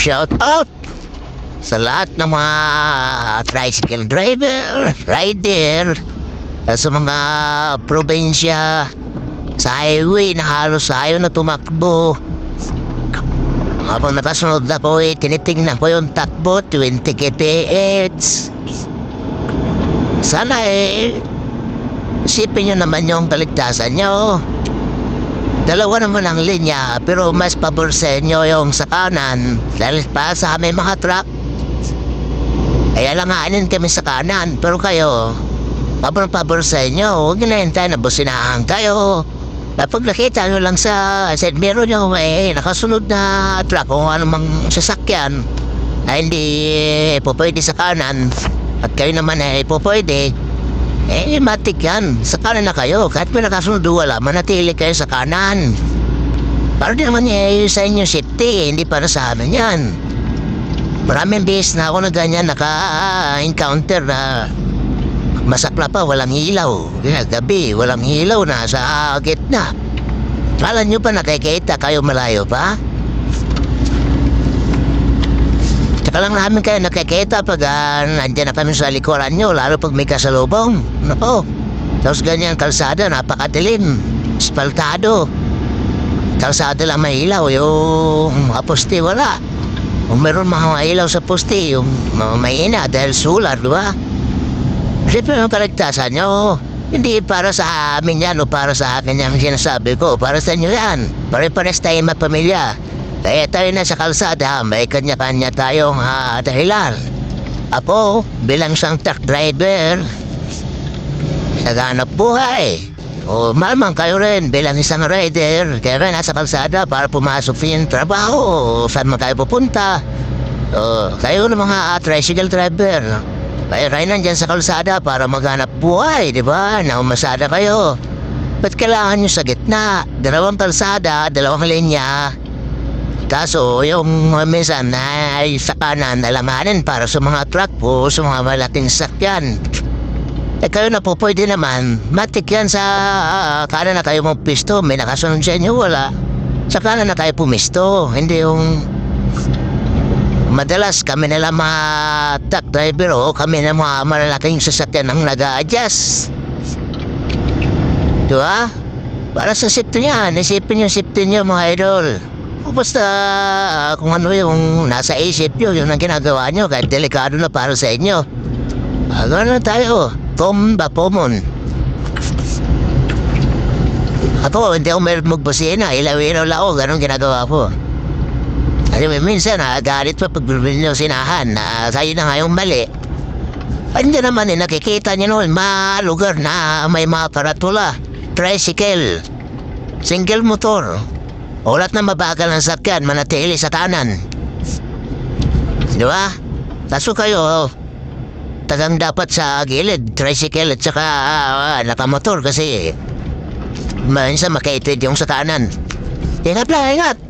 shout out sa lahat ng mga tricycle driver, rider, sa mga probinsya, sa highway na halos ayaw na tumakbo. Habang nakasunod na po eh, tinitingnan ko yung takbo, 20 kph. Sana eh, isipin nyo naman yung kaligtasan nyo. Dalawa naman ang linya, pero mas pabor sa inyo yung sa kanan. Dahil pa sa aming mga truck. Kaya langanin kami sa kanan, pero kayo, pabor-pabor sa inyo, huwag na hintay na businahan kayo. Kapag nakita nyo lang sa side mirror nyo, eh, nakasunod na truck o anumang sasakyan na hindi eh, po pwede sa kanan. At kayo naman eh, po pwede, eh, matik yan. Sa kanan na kayo. Kahit may nakasunod wala, manatili kayo sa kanan. Para din naman eh, sa inyo safety, eh, hindi para sa amin yan. Maraming beses na ako na ganyan naka-encounter na masakla pa, walang ilaw. Kaya gabi, walang ilaw na sa gitna. Kala nyo pa nakikita kayo malayo pa? Tsaka lang namin kayo nakikita pag uh, nandiyan na kami sa likuran nyo, lalo pag may kasalubong. Nako. Tapos ganyan kalsada, napakadilim. Espaltado. Kalsada lang may ilaw, yung mga poste wala. Kung meron mga ilaw sa poste, yung mga mahina dahil solar, di ba? Siyempre yung kaligtasan nyo, hindi para sa amin yan o para sa akin yung sinasabi ko. Para sa inyo yan. Pare-pares tayo mapamilya. Kaya tayo na sa kalsada, may kanya-kanya tayong uh, dahilan. Ako, bilang isang truck driver, naghanap buhay. O malamang kayo rin bilang isang rider, kaya rin nasa kalsada para pumasok inyong trabaho saan man kayo pupunta. O, kayo ng mga uh, tricycle driver, kayo rin nandyan sa kalsada para maghanap buhay, di ba? Naumasada kayo. Ba't kailangan nyo sa gitna? Dalawang kalsada, dalawang linya. Kaso yung uh, minsan ay sa kanan alamanin para sa mga truck po, sa mga malaking sakyan. Eh kayo na po pwede naman, matik yan sa ah, kanan na kayo pisto, may nakasunod sa inyo, wala. Sa kanan na kayo pumisto, hindi yung... Madalas kami nila mga truck driver o kami na mga malalaking sasakyan ang nag-a-adjust. Diba? Para sa safety niyan, isipin yung safety niyo mga idol. O Basta ah, kung ano yung nasa isip nyo, yun ang ginagawa nyo kahit delikado na para sa inyo. Ah, gano'n na tayo. Tom Bapomon. Ako, hindi ako meron magbusina. Ilaw-ilaw lang ako. Ganon ginagawa ko. Mo, minsan nagagalit pa pag ng sinahan na kayo na nga yung mali. Hindi naman eh, nakikita niyo noon, mga lugar na may mga paratula, tricycle, single motor, ulat na mabagal ng sakyan, manatili sa kanan. Di ba? Kaso kayo, tagang dapat sa gilid, tricycle at saka ah, nakamotor kasi minsan makaitid yung sa kanan. Ingat lang, ingat!